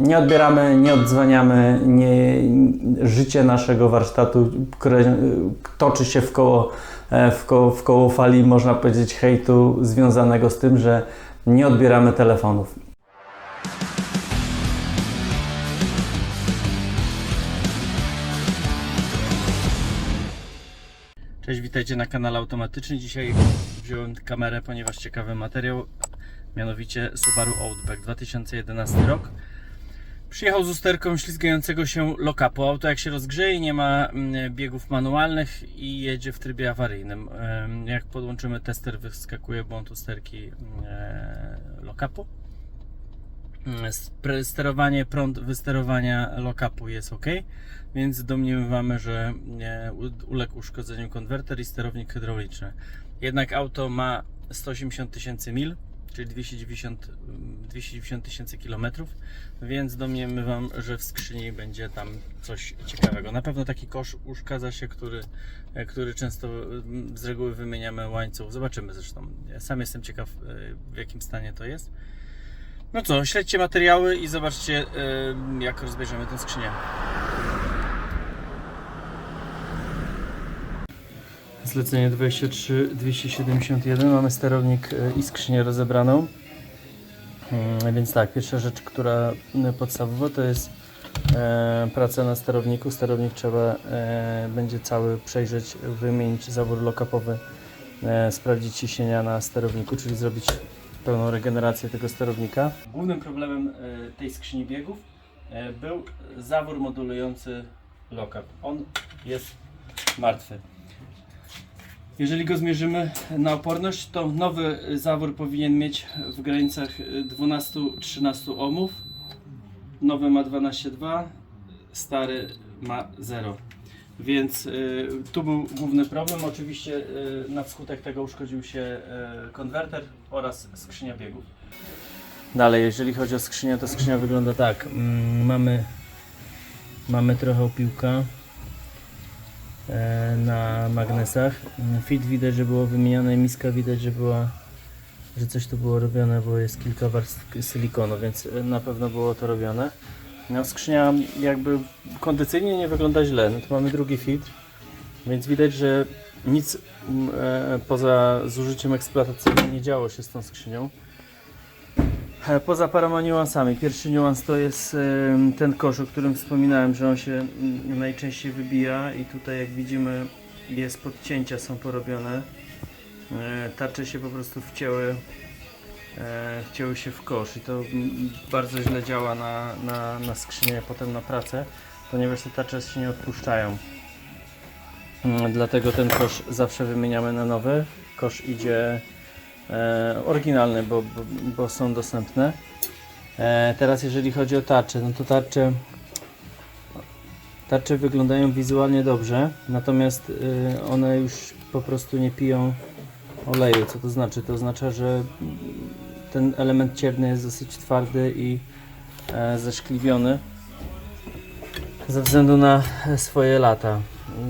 Nie odbieramy, nie odzwaniamy, nie, życie naszego warsztatu krę- toczy się w koło, e, w, koło, w koło fali, można powiedzieć, hejtu związanego z tym, że nie odbieramy telefonów. Cześć, witajcie na kanale Automatyczny. Dzisiaj wziąłem kamerę, ponieważ ciekawy materiał, mianowicie Subaru Outback 2011 rok. Przyjechał z usterką ślizgającego się lokapu. Auto jak się rozgrzeje, nie ma mm, biegów manualnych i jedzie w trybie awaryjnym. Jak podłączymy tester, wyskakuje błąd usterki e, lokapu. Mm, Sterowanie, prąd wysterowania lokapu jest ok, więc domniemywamy, że e, uległ uszkodzeniu konwerter i sterownik hydrauliczny. Jednak auto ma 180 tysięcy mil, czyli 290 mm, 290 tysięcy kilometrów, więc domniemywam, że w skrzyni będzie tam coś ciekawego. Na pewno taki kosz uszkadza się, który, e, który często mm, z reguły wymieniamy łańcuch. Zobaczymy zresztą. Ja Sam jestem ciekaw, e, w jakim stanie to jest. No co, śledźcie materiały i zobaczcie, y, jak rozbierzemy tę skrzynię. Zlecenie 23 271, mamy sterownik y, i skrzynię rozebraną. Mm, Więc tak, pierwsza rzecz, która podstawowa to jest e, praca na sterowniku. Sterownik trzeba e, będzie cały przejrzeć, wymienić zawór lokapowy, e, sprawdzić ciśnienia na sterowniku, czyli zrobić pełną regenerację tego sterownika. Głównym problemem e, tej skrzyni biegów e, był zawór modulujący lokap. On jest martwy. Jeżeli go zmierzymy na oporność, to nowy zawór powinien mieć w granicach e, 12-13 ohmów. Nowy ma 12,2, stary ma 0. Więc y, tu był główny problem. Oczywiście y, na wskutek tego uszkodził się y, konwerter oraz skrzynia biegów. Dalej, jeżeli chodzi o skrzynię, to skrzynia wygląda tak. Mm, mamy, mamy trochę opiłka na magnesach. Fit widać, że było wymienione, miska widać, że była że coś tu było robione, bo jest kilka warstw silikonu, więc y, na pewno było to robione. No, skrzynia jakby kondycyjnie nie wygląda źle. No to mamy drugi filtr, więc widać, że nic e, poza zużyciem eksploatacyjnym nie działo się z tą skrzynią. E, Poza paroma niuansami. Pierwszy niuans to jest ten kosz, o którym wspominałem, że on się mm, najczęściej wybija i tutaj jak widzimy jest podcięcia są porobione. E, Tarcze się po prostu wcięły e, wcięły się w kosz i to mm, bardzo źle działa na, na, na skrzynię, potem na pracę, ponieważ te tarcze się nie odpuszczają. Mm, Dlatego ten kosz zawsze wymieniamy na nowy. Kosz idzie e, oryginalny, bo, bo, bo są dostępne. E, teraz jeżeli chodzi o tarcze, no to tarcze tarcze wyglądają wizualnie dobrze, natomiast y, one już po prostu nie piją oleju. Co to znaczy? To oznacza, że ten element cierny jest dosyć twardy i e, zeszkliwiony ze względu na e, swoje lata.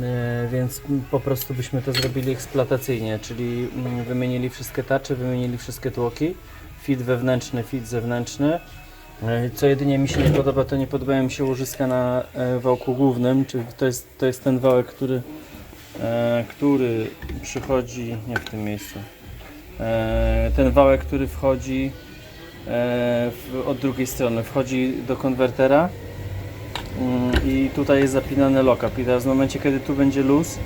E, więc po prostu byśmy to zrobili eksploatacyjnie, czyli mm, wymienili wszystkie tarcze, wymienili wszystkie tłoki, fit wewnętrzny, fit zewnętrzny. E, Co jedynie mi się nie podoba, to nie podobają mi się łożyska na e, wałku głównym, czyli to jest, to jest ten wałek, który, który przychodzi, nie w tym miejscu, ten wałek, który wchodzi od drugiej strony, wchodzi do konwertera i tutaj jest zapinany lokap i teraz w momencie, kiedy tu będzie luz,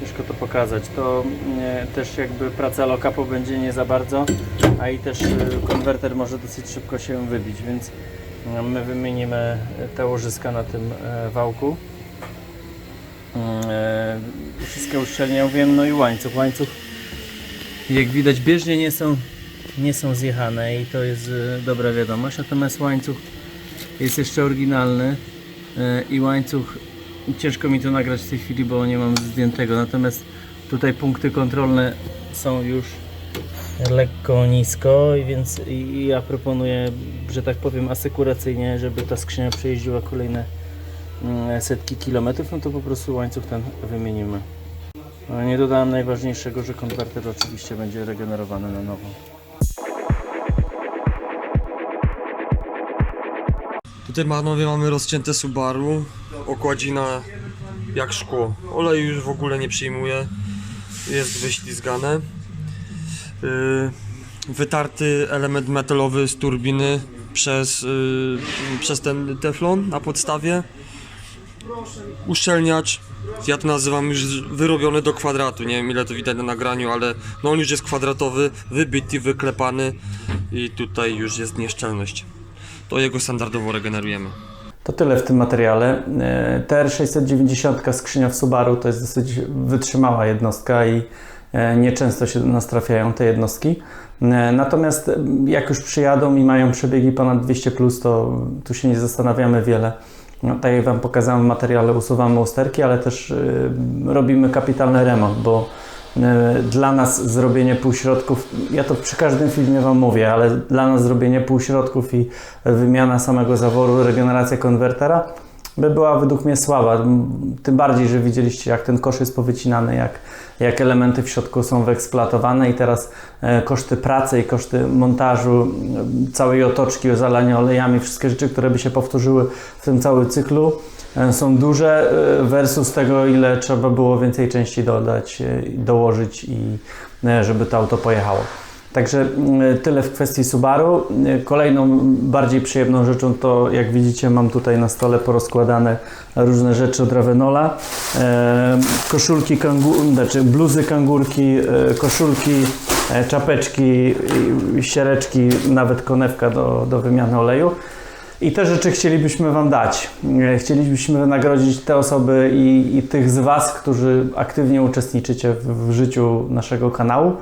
ciężko to pokazać, to nie, też jakby praca lokapu będzie nie za bardzo, a i też y, konwerter może dosyć szybko się wybić, więc y, my wymienimy te łożyska na tym e, wałku. E, Wszystkie uszczelnienia, ja mówiłem, no i łańcuch. Łańcuch, jak widać, bieżnie nie są, nie są zjechane i to jest e, dobra wiadomość, natomiast łańcuch jest jeszcze oryginalny e, i łańcuch ciężko mi to nagrać w tej chwili, bo nie mam zdjętego, natomiast tutaj punkty kontrolne są już lekko nisko więc ja proponuję, że tak powiem asekuracyjnie, żeby ta skrzynia przejeździła kolejne mm, setki kilometrów, no to po prostu łańcuch ten wymienimy. Nie dodałem najważniejszego, że konwerter oczywiście będzie regenerowany na nowo. Tutaj panowie mamy rozcięte Subaru, okładzina jak szkło. Oleju już w ogóle nie przyjmuje, jest wyślizgane. Yy, wytarty element metalowy z turbiny przez, yy, przez ten teflon na podstawie. Uszczelniacz, ja to nazywam już wyrobiony do kwadratu, nie wiem ile to widać na nagraniu, ale no on już jest kwadratowy, wybity, wyklepany i tutaj już jest nieszczelność. To jego standardowo regenerujemy. To tyle w tym materiale. E, TR690 skrzynia w Subaru to jest dosyć wytrzymała jednostka i e, nieczęsto się nas trafiają te jednostki. E, Natomiast jak już przyjadą i mają przebiegi ponad 200, to tu się nie zastanawiamy wiele. No, tak jak Wam pokazałem w materiale, usuwamy usterki, ale też robimy kapitalny remont, bo dla nas zrobienie półśrodków, ja to przy każdym filmie Wam mówię, ale dla nas zrobienie półśrodków i wymiana samego zaworu, regeneracja konwertera by była według mnie słaba. Tym bardziej, że widzieliście jak ten kosz jest powycinany, jak, jak elementy w środku są wyeksploatowane i teraz e, koszty pracy i koszty montażu całej otoczki, zalania olejami, wszystkie rzeczy, które by się powtórzyły w tym całym cyklu e, są duże e, versus tego, ile trzeba było więcej części dodać, dołożyć i żeby to auto pojechało. Także mm, tyle w kwestii Subaru. Kolejną bardziej przyjemną rzeczą to, jak widzicie, mam tutaj na stole porozkładane różne rzeczy od Ravenola. E, koszulki, kangu- znaczy bluzy kangurki, e, koszulki, e, czapeczki, siereczki, nawet konewka do, do wymiany oleju. I te rzeczy chcielibyśmy Wam dać. Chcielibyśmy wynagrodzić te osoby i, i tych z Was, którzy aktywnie uczestniczycie w, w życiu naszego kanału,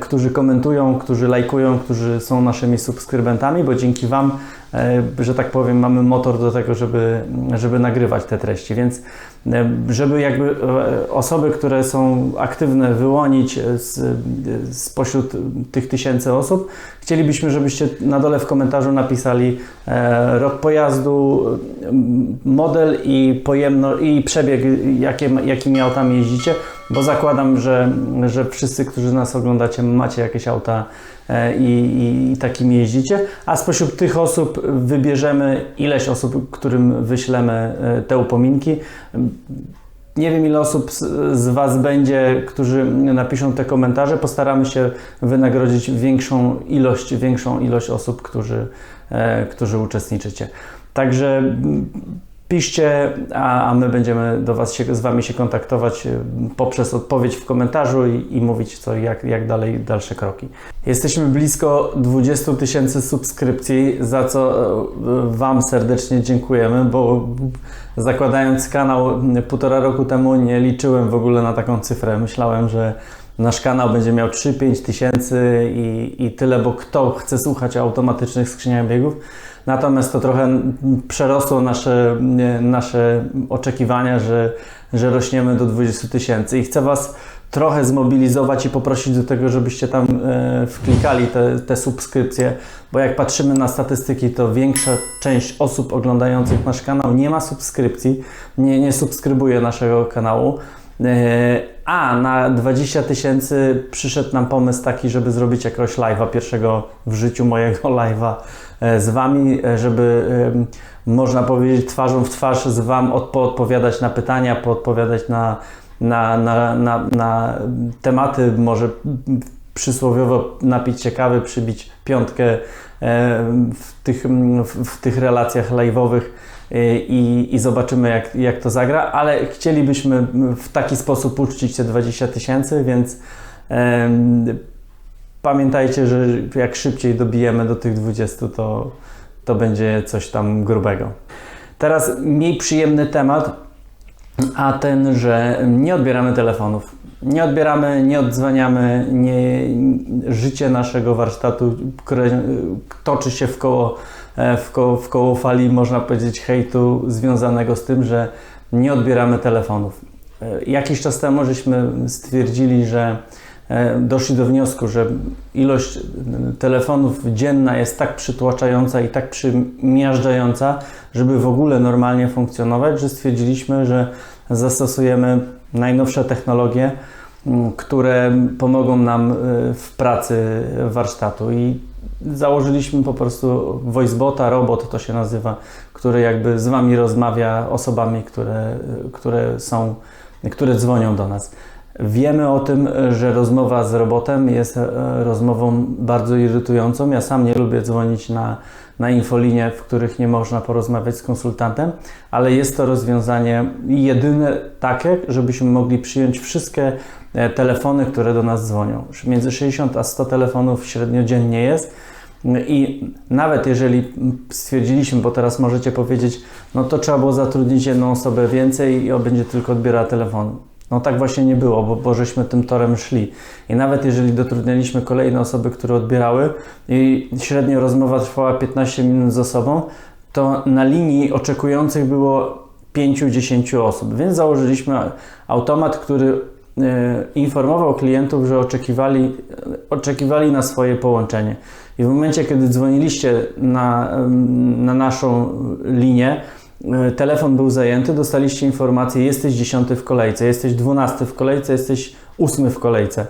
którzy komentują, którzy lajkują, którzy są naszymi subskrybentami, bo dzięki Wam, e, że tak powiem, mamy motor do tego, żeby, żeby nagrywać te treści. Więc e, żeby jakby e, osoby, które są aktywne, wyłonić e, spośród tych tysięcy osób, chcielibyśmy, żebyście na dole w komentarzu napisali e, rok pojazdu, model i pojemno, i przebieg, jakie, jakimi autami jeździcie, bo zakładam, że, że wszyscy, którzy nas oglądacie, macie jakieś auta e, i, i, takimi jeździcie, a spośród tych osób wybierzemy ileś osób, którym wyślemy e, te upominki. Nie wiem, ile osób z, Was będzie, którzy napiszą te komentarze. Postaramy się wynagrodzić większą ilość, większą ilość osób, którzy, e, którzy uczestniczycie. Także piszcie, a, my będziemy do Was się, z Wami się kontaktować e, poprzez odpowiedź w komentarzu i, i mówić, co, jak, jak dalej, dalsze kroki. Jesteśmy blisko 20 tysięcy subskrypcji, za co e, Wam serdecznie dziękujemy, bo zakładając kanał półtora roku temu nie liczyłem w ogóle na taką cyfrę. Myślałem, że nasz kanał będzie miał 3-5 tysięcy i, i tyle, bo kto chce słuchać automatycznych skrzyniach biegów. Natomiast to trochę przerosło nasze, nasze oczekiwania, że, że rośniemy do 20 tysięcy i chcę Was trochę zmobilizować i poprosić do tego, żebyście tam e, wklikali te, te subskrypcje, bo jak patrzymy na statystyki, to większa część osób oglądających nasz kanał nie ma subskrypcji, nie, nie subskrybuje naszego kanału. E, A na 20 tysięcy przyszedł nam pomysł taki, żeby zrobić jakiegoś live'a, pierwszego w życiu mojego live'a e, z Wami, e, żeby można powiedzieć twarzą w twarz z Wam od, poodpowiadać na pytania, poodpowiadać na, na, na, na, na tematy, może przysłowiowo napić się kawy, przybić piątkę w tych, w, w tych relacjach live'owych i, i zobaczymy jak, jak to zagra, ale chcielibyśmy w taki sposób uczcić te 20 tysięcy, więc pamiętajcie, że jak szybciej dobijemy do tych 20, to, to będzie coś tam grubego. Teraz mniej przyjemny temat, a ten, że nie odbieramy telefonów. Nie odbieramy, nie odzwaniamy, nie, życie naszego warsztatu toczy się w koło, w, koło, w koło fali, można powiedzieć, hejtu związanego z tym, że nie odbieramy telefonów. E, Jakiś czas temu żeśmy stwierdzili, że e, doszli do wniosku, że ilość e, telefonów dzienna jest tak przytłaczająca i tak przymiażdżająca, żeby w ogóle normalnie funkcjonować, że stwierdziliśmy, że zastosujemy najnowsze technologie, które pomogą nam w pracy warsztatu. I założyliśmy po prostu voicebota, robot to się nazywa, który jakby z Wami rozmawia osobami, które, które są, które dzwonią do nas. Wiemy o tym, że rozmowa z robotem jest e, rozmową bardzo irytującą. Ja sam nie lubię dzwonić na, na infolinie, w których nie można porozmawiać z konsultantem, ale jest to rozwiązanie jedyne takie, żebyśmy mogli przyjąć wszystkie telefony, które do nas dzwonią. Między 60 a 100 telefonów średnio dziennie jest. I nawet jeżeli stwierdziliśmy, bo teraz możecie powiedzieć, no to trzeba było zatrudnić jedną osobę więcej i on będzie tylko odbierała telefon. No tak właśnie nie było, bo, bo żeśmy tym torem szli. I nawet jeżeli dotrudnialiśmy kolejne osoby, które odbierały i średnio rozmowa trwała 15 minut z osobą, to na linii oczekujących było 5-10 osób. Więc założyliśmy automat, który e, informował klientów, że oczekiwali, e, oczekiwali na swoje połączenie. I w momencie, kiedy dzwoniliście na, na naszą linię, e, telefon był zajęty, dostaliście informację, jesteś dziesiąty w kolejce, jesteś dwunasty w kolejce, jesteś ósmy w kolejce.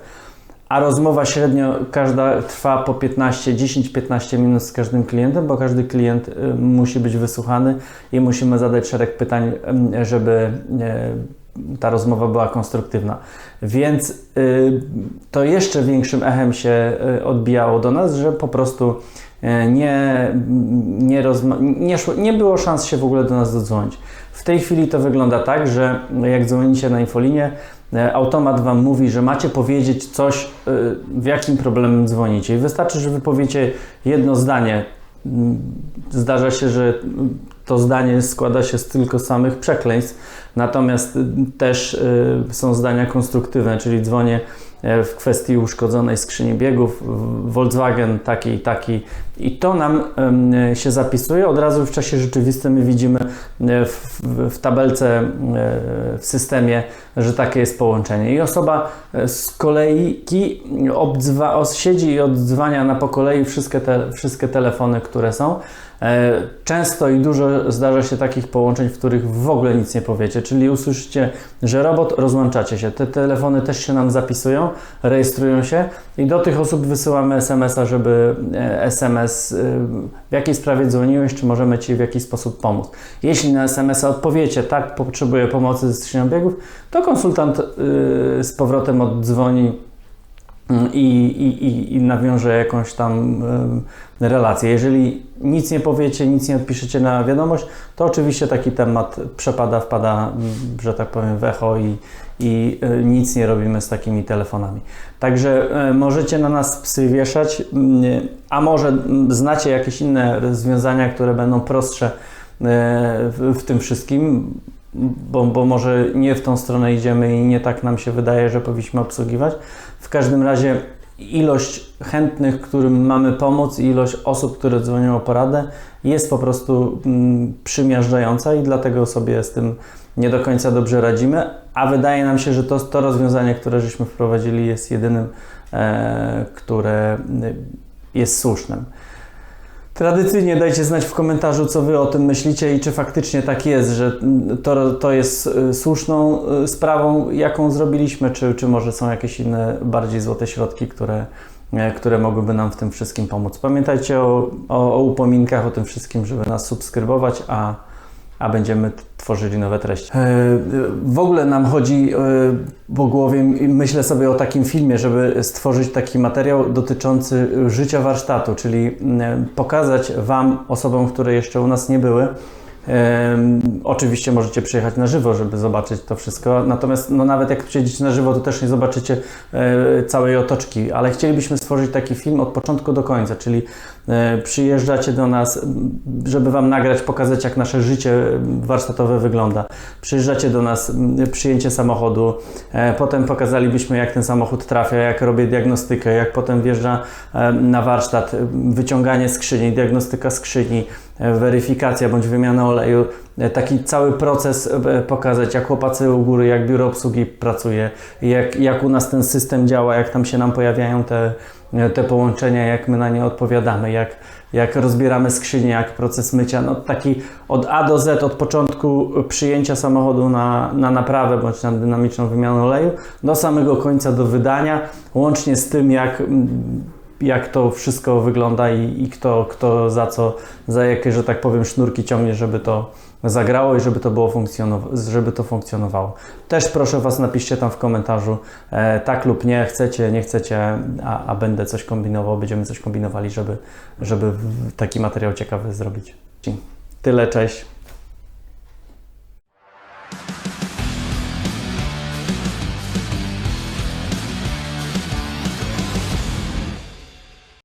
A rozmowa średnio każda trwa po 15, 10-15 minut z każdym klientem, bo każdy klient y, musi być wysłuchany i musimy zadać szereg pytań, żeby e, ta rozmowa była konstruktywna. Więc y, to jeszcze większym echem się y, odbijało do nas, że po prostu e, nie, nie, nie, szło, nie było szans się w ogóle do nas dodzwonić. W tej chwili to wygląda tak, że jak dzwonicie na infolinię, automat Wam mówi, że macie powiedzieć coś, w jakim problemem dzwonicie. I wystarczy, że Wy powiecie jedno zdanie. Mm, Zdarza się, że to zdanie składa się z tylko samych przekleństw, natomiast y, też y, są zdania konstruktywne, czyli dzwonię e, w kwestii uszkodzonej skrzyni biegów, Volkswagen taki i taki i to nam się zapisuje. Od razu w czasie rzeczywistym my widzimy e, w, w, tabelce e, w systemie, że takie jest połączenie. I osoba z kolejki obdzwa, siedzi i oddzwania na po kolei wszystkie, te, wszystkie telefony, które są. E, Często i dużo zdarza się takich połączeń, w których w ogóle nic nie powiecie, czyli usłyszycie, że robot, rozłączacie się. Te telefony też się nam zapisują, rejestrują się i do tych osób wysyłamy SMS-a, żeby e, SMS, y, w jakiej sprawie dzwoniłeś, czy możemy Ci w jakiś sposób pomóc. Jeśli na SMS-a odpowiecie, tak, potrzebuję pomocy ze skrzynią biegów, to konsultant y, z powrotem oddzwoni i, i, i, i nawiąże jakąś tam relację. Jeżeli nic nie powiecie, nic nie odpiszecie na wiadomość, to oczywiście taki temat przepada, wpada, mm, że tak powiem, w echo i, i y, nic nie robimy z takimi telefonami. Także y, możecie na nas psy wieszać, mm, a może mm, znacie jakieś inne rozwiązania, które będą prostsze w, w tym wszystkim, bo, bo może nie w tą stronę idziemy i nie tak nam się wydaje, że powinniśmy obsługiwać. W każdym razie ilość chętnych, którym mamy pomóc i ilość osób, które dzwonią o poradę jest po prostu mm, przymiażdżająca i dlatego sobie z tym nie do końca dobrze radzimy, a wydaje nam się, że to, to rozwiązanie, które żeśmy wprowadzili jest jedynym, e, które y, jest słusznym. Tradycyjnie dajcie znać w komentarzu, co Wy o tym myślicie i czy faktycznie tak jest, że to, to jest y, słuszną y, sprawą, jaką zrobiliśmy, czy, czy może są jakieś inne bardziej złote środki, które, e, które mogłyby nam w tym wszystkim pomóc. Pamiętajcie o, o, o upominkach, o tym wszystkim, żeby nas subskrybować, a, a będziemy tworzyli nowe treści. E, W ogóle nam chodzi e, po głowie, myślę sobie o takim filmie, żeby stworzyć taki materiał dotyczący życia warsztatu, czyli pokazać Wam, osobom, które jeszcze u nas nie były, Em, oczywiście możecie przyjechać na żywo, żeby zobaczyć to wszystko. Natomiast no, nawet jak przyjedziecie na żywo, to też nie zobaczycie e, całej otoczki. Ale chcielibyśmy stworzyć taki film od początku do końca, czyli e, przyjeżdżacie do nas, żeby Wam nagrać, pokazać jak nasze życie warsztatowe wygląda. Przyjeżdżacie do nas, przyjęcie samochodu, e, potem pokazalibyśmy jak ten samochód trafia, jak robię diagnostykę, jak potem wjeżdża e, na warsztat, e, wyciąganie skrzyni, diagnostyka skrzyni, e, weryfikacja bądź wymiana oleju, e, taki cały proces e, pokazać, jak chłopacy u góry, jak biuro obsługi pracuje, jak, jak u nas ten system działa, jak tam się nam pojawiają te, e, te połączenia, jak my na nie odpowiadamy, jak, jak rozbieramy skrzynię, jak proces mycia, no taki od A do Z, od początku przyjęcia samochodu na, na naprawę bądź na dynamiczną wymianę oleju, do samego końca, do wydania, łącznie z tym, jak jak to wszystko wygląda i, i kto, kto za co, za jakie, że tak powiem, sznurki ciągnie, żeby to zagrało i żeby to było funkcjonowa- żeby to funkcjonowało. Też proszę Was, napiszcie tam w komentarzu e, tak lub nie, chcecie, nie chcecie, a, a będę coś kombinował, będziemy coś kombinowali, żeby, żeby taki materiał ciekawy zrobić. Tyle, cześć.